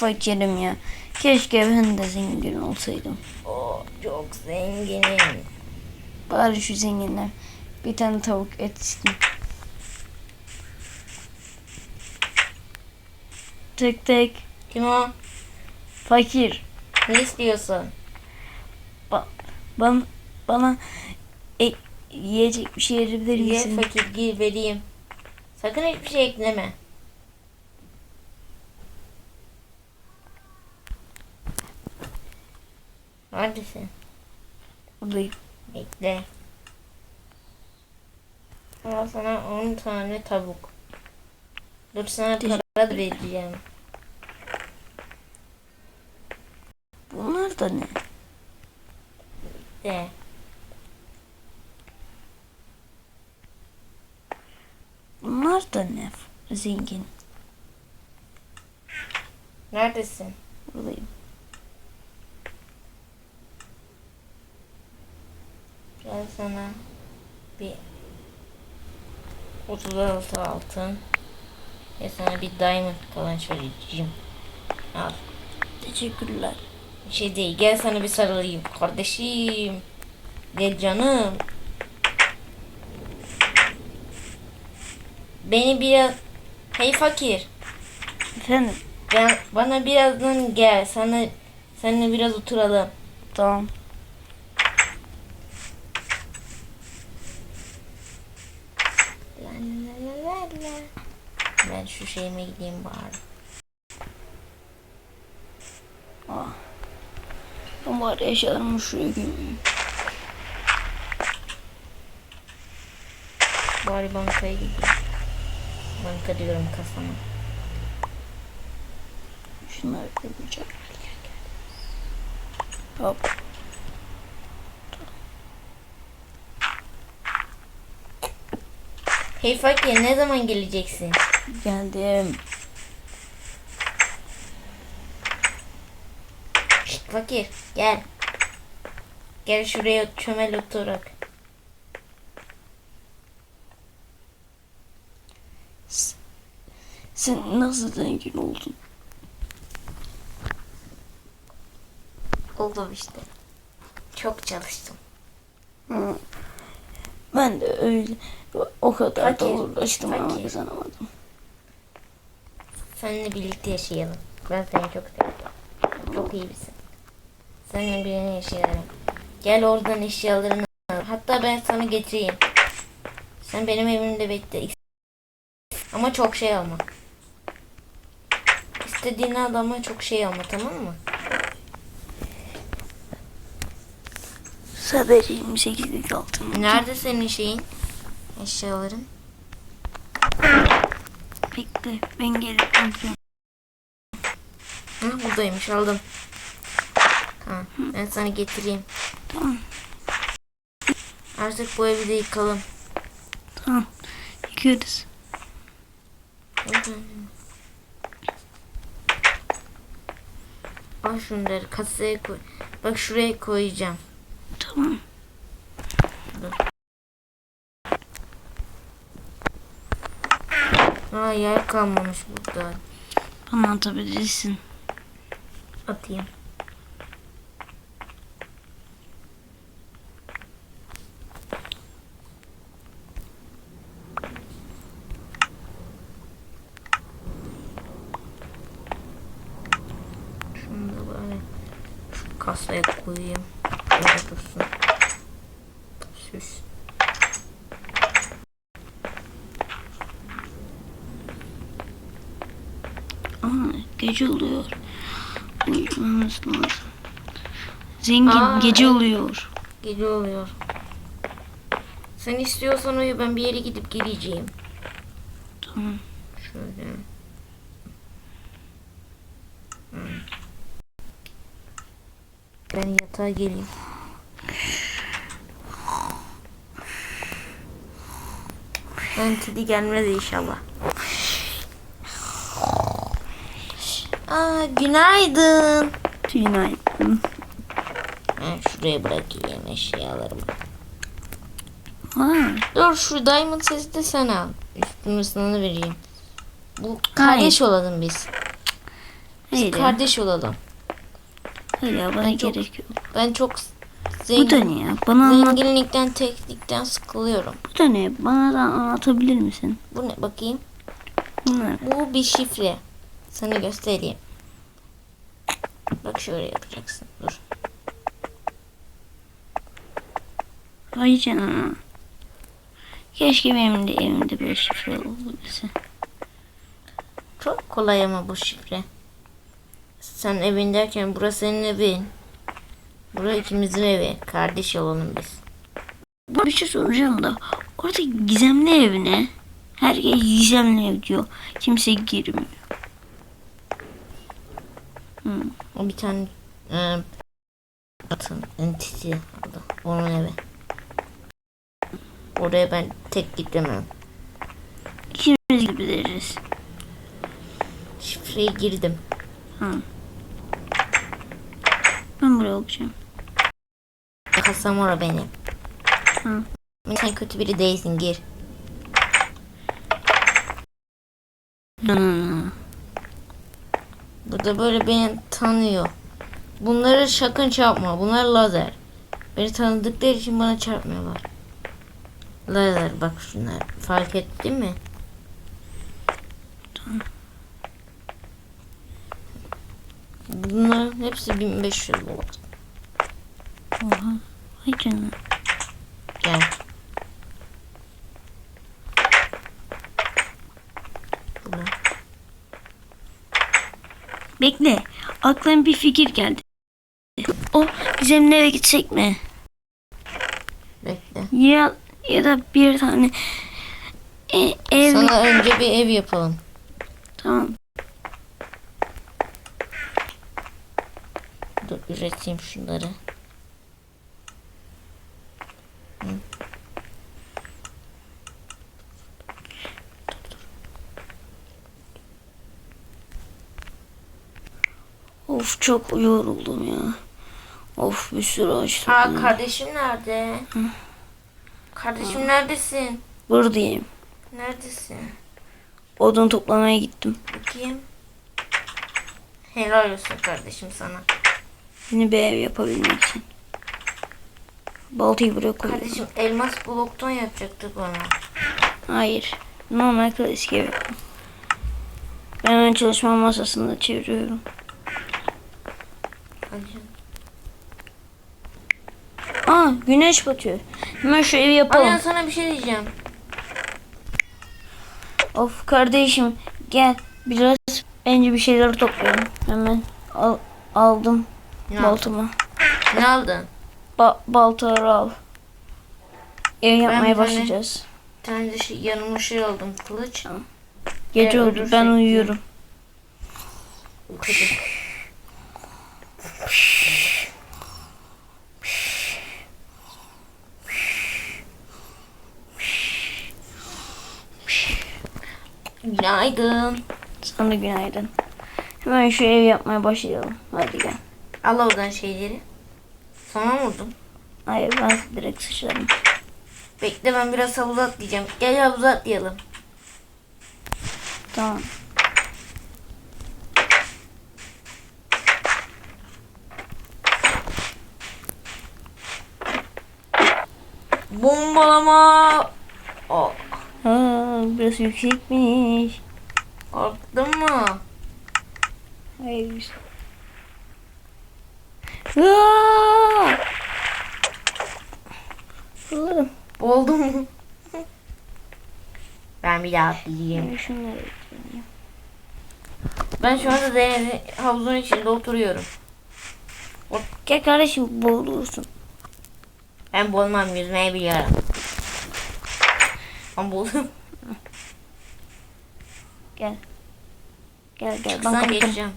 fakirim ya. Keşke ben de zengin olsaydım. Oo, çok zenginim. Bari şu zenginler bir tane tavuk etsin. Tek tek Kim o? fakir. Ne istiyorsun? Bana, bana e, yiyecek bir şey verebilir Ye misin? fakir gir vereyim. Sakın hiçbir şey ekleme. Neredesin? Buradayım. Bekle. Al sana 10 tane tavuk. Dur sana para da vereceğim. Bunlar da ne? De. Bunlar da ne? Zengin. Neredesin? Buradayım. Gel sana bir 36 altın ve sana bir diamond kalan söyleyeceğim. Al. Teşekkürler. Bir şey değil. Gel sana bir sarılayım. Kardeşim. Gel canım. Beni biraz... Hey fakir. Efendim. Ben, bana birazdan gel. Sana seninle biraz oturalım. Tamam. Şeyime gideyim bari. Aa. Ben bari eşyalarımı şuraya gömeyim. Bari bankaya gideyim. Banka diyorum kasama. Şunları gömeceğim. Hop. Hey fakir ne zaman geleceksin? Geldim. Şşt fakir gel. Gel şuraya çömel oturak. Sen nasıl zengin oldun? Oldu işte. Çok çalıştım. Hı. Ben de öyle. O kadar da Fakir, uğraştım ama fakir. kazanamadım. Seninle birlikte yaşayalım. Ben seni çok seviyorum. Çok iyi birisin. Seninle birlikte yaşayalım. Gel oradan eşyalarını al. Hatta ben sana getireyim. Sen benim evimde bekle. Ama çok şey alma. İstediğini al ama çok şey alma tamam mı? Sadece 28'lik altın. Nerede senin şeyin? Eşyaların. Bekle ben gelip alacağım. Hı, buradaymış aldım. Tamam ben sana getireyim. Tamam. Artık bu evi de yıkalım. Tamam. Yıkıyoruz. Al şunları kasaya koy. Bak şuraya koyacağım. Tamam. Aa yer kalmamış burada. Bana atabilirsin. Atayım. Şunu da böyle şu kasaya koyayım. Böyle dursun. Süs. Ama gece oluyor. Uyumamız lazım. Zengin Aa, gece evet. oluyor. Gece oluyor. Sen istiyorsan uyu ben bir yere gidip geleceğim. Tamam. Şöyle. Ben yatağa geleyim. Ben kedi gelmez inşallah. Aa, günaydın. Günaydın. Ben şuraya bırakayım eşyalarımı. Ha, Dur şu diamond sesi de sen al. Üstünü sana vereyim. Bu kardeş olalım biz. Biz Hayır kardeş olalım. Hayır ya bana çok- gerek yok. Ben çok Bu da zengin, ne ya? Bana anlat. zenginlikten, teknikten sıkılıyorum. Bu da ne? Bana da anlatabilir misin? Bu ne bakayım? Bunlar. Bu bir şifre. Sana göstereyim. Bak şöyle yapacaksın. Dur. Vay canına. Keşke benim de evimde böyle şifre olabilse. Çok kolay ama bu şifre. Sen evin derken burası senin evin. Burası ikimizin evi. Kardeş olalım biz. Bu bir şey soracağım da. Orada gizemli ev ne? Herkes gizemli ev diyor. Kimse girmiyor. O bir tane e, atın entity adı. Onun evi. Oraya ben tek gidemem. İkimiz gideriz. Şifreyi girdim. Ben buraya olacağım. Kasamora benim. Hı. Sen kötü biri değilsin gir. Hmm. Burada böyle beni tanıyor. Bunları sakın çarpma. Bunlar lazer. Beni tanıdıkları için bana çarpmıyorlar. Lazer bak şunlar. Fark ettin mi? Bunların hepsi 1500 dolar. Oha. Vay canına. Gel. Burada. Bekle. Aklıma bir fikir geldi. O gizemli eve gitsek mi? Bekle. Ya ya da bir tane e, ev Sana önce bir ev yapalım. tamam. Dur üreteyim şunları. Of çok yoruldum ya. Of bir sürü ağaç Aa kardeşim nerede? Kardeşim neredesin? Buradayım. Neredesin? Odun toplamaya gittim. Bakayım. Helal olsun kardeşim sana. Yeni bir ev yapabilmek için. Baltayı buraya koydum. Kardeşim elmas bloktan yapacaktık onu. Hayır. Normal klasik ev yaptım. Ben çalışma masasında çeviriyorum. Hadi. Aa güneş batıyor. Hemen şu evi yapalım. Anne sana bir şey diyeceğim. Of kardeşim gel biraz önce bir şeyler toplayalım. Hemen al, aldım Ne, baltamı. ne aldın? Ba baltaları al. Ev yapmaya tane- başlayacağız. Bir tane de şey, yanıma şey aldım kılıç. Gece Ee, oldu ben diye. uyuyorum. Hadi. Günaydın. Sana günaydın. Hemen şu ev yapmaya başlayalım. Hadi gel. Al oradan şeyleri. Sana vurdum? Hayır ben direkt sıçradım. Bekle ben biraz havuza atlayacağım. Gel havuza atlayalım. Tamam. Bombalama. Oh, Aa, burası yüksekmiş. korktun mu? Hayır. Aa! Fırladım. Oldu mu? ben bir daha atlayayım. Ben şunları ekleyelim. Ben şu anda denizin havuzun içinde oturuyorum. Gel kardeşim boğulursun. Ben boğulmam yüzmeyi biliyorum. Ben boğuldum. Gel. Gel gel. Ben Çıksana kapatırım. geçeceğim.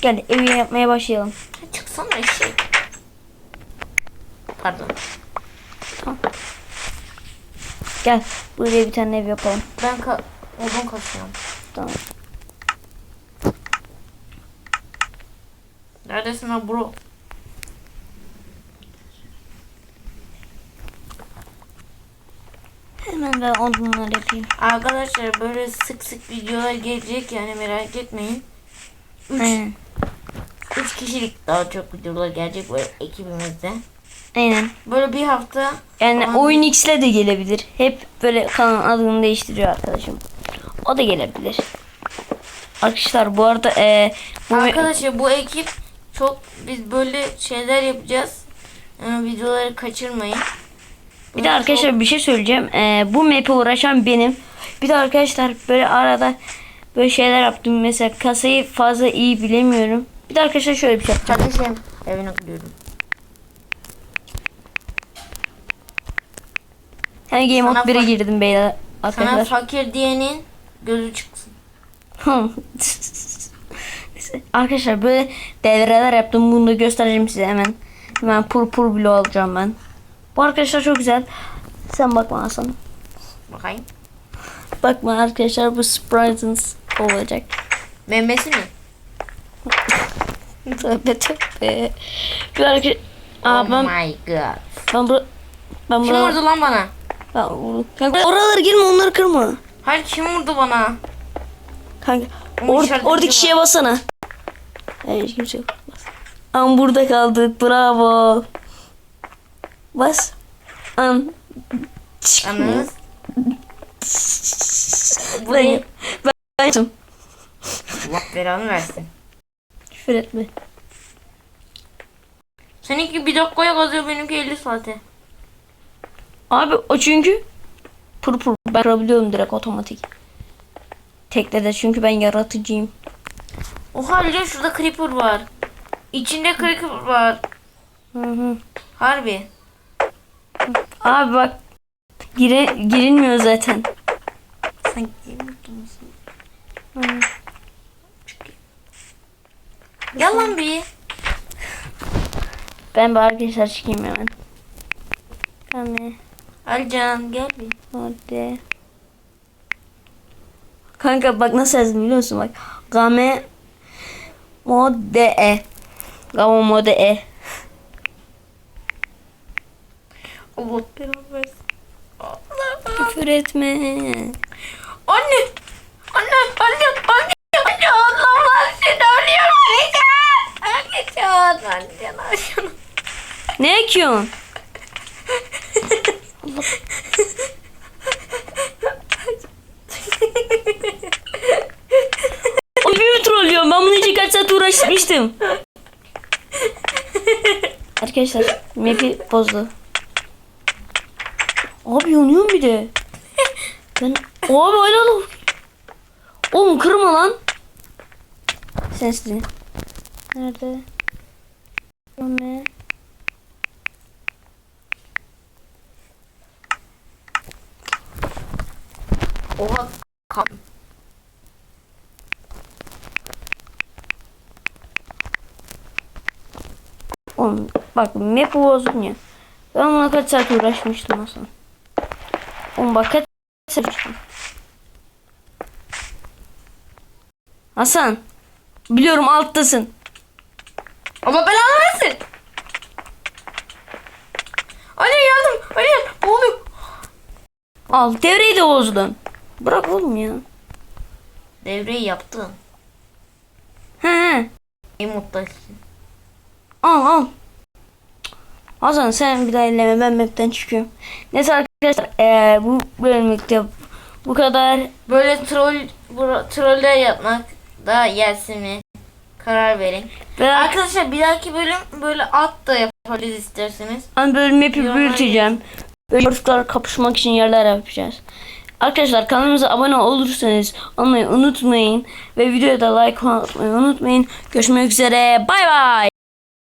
Gel evi yapmaya başlayalım. Çıksana eşek. Pardon. Gel. Buraya bir tane ev yapalım. Ben ka odun kasıyorum. Tamam. Neredesin ha bro? Hemen ben odunlar yapayım. Arkadaşlar böyle sık sık videolar gelecek yani merak etmeyin. 3 Aynen. 3 kişilik daha çok videolar gelecek böyle ekibimizde. Aynen. Böyle bir hafta Yani Aynen. oyun X'le de gelebilir. Hep böyle kanalın adını değiştiriyor arkadaşım. O da gelebilir. Arkadaşlar bu arada e, bu Arkadaşlar bu ekip çok biz böyle şeyler yapacağız. Ee, videoları kaçırmayın. Bir de arkadaşlar bir şey söyleyeceğim. E, bu map'e uğraşan benim. Bir de arkadaşlar böyle arada böyle şeyler yaptım. Mesela kasayı fazla iyi bilemiyorum. Bir de arkadaşlar şöyle bir şey yapacağım. Kardeşim evine gidiyorum. Yani Game Sana Mode 1'e fa- girdim beyler. Sana Arkadaşlar. fakir diyenin gözü çıksın. Arkadaşlar böyle devreler yaptım. Bunu da göstereceğim size hemen. Hemen purpur bile alacağım ben. Bu arkadaşlar çok güzel. Sen bakma Hasan. Bakayım. Bakma arkadaşlar bu Sprite'ınız olacak. Memesi mi? Tövbe tövbe. Bir arkadaş... Aa, oh ben, my god. ben bu... Ben Kim vurdu lan bana? Ben vurdum. Kanka oralara girme onları kırma. Hayır kim vurdu bana? Kanka or, oradaki şeye basana. Hayır kimse yok. Bas. An burada kaldık. Bravo. Bas. An. Bu Ben, ben, ben. Allah belanı versin. Küfür etme. Seninki bir dakikaya kazıyor benimki 50 saate. Abi o çünkü purpur ben kırabiliyorum direkt otomatik. Tekte de çünkü ben yaratıcıyım. Oha Alican şurada creeper var. İçinde creeper var. Hı hı. Harbi. Abi bak gire, girilmiyor zaten. Sen mutlu musun? Hı. Gel lan bir. Ben bir arkadaşlar çıkayım hemen. Kame Alican gel bir. mode. Kanka bak nasıl yazdım biliyor musun bak. Game mode e. Game mode e. Allah belanı versin. Allah. Küfür etme. Anne. Anne. Anne. Anne. Anne. Allah Allah. Seni ölüyorum Alican. Alican. Alican. Alican. Ne ekiyorsun? O bir trollüyorum. Ben bunu için kaç saat uğraşmıştım. Arkadaşlar map'i bozdu. Abi yanıyorum bir de. Ben abi da. Oğlum kırma lan. Sesli. Nerede? Ne? Oha. Kam. Oğlum bak map bozdun ya. Ben buna kaç saat uğraşmıştım aslında. Oğlum bak kaç saat uğraştım. Hasan. Biliyorum alttasın. Allah belanı versin. Anne yardım. Ne oluyor? Al devreyi de bozdun. Bırak oğlum ya. Devreyi yaptın. He. İyi mutlu Al al. Hasan sen bir daha elleme ben map'ten çıkıyorum. Neyse arkadaşlar eee, bu bölümlükte bu kadar. Böyle troll troller yapmak daha yersin mi? Karar verin. Ve Arkadaşlar bir dahaki bölüm böyle at da yaparız isterseniz. Ben map'i Yorumlar büyüteceğim. Böyle çocuklar kapışmak için yerler yapacağız. Arkadaşlar kanalımıza abone olursanız olmayı unutmayın. Ve videoya da like atmayı unutmayın. Görüşmek üzere. Bay bay.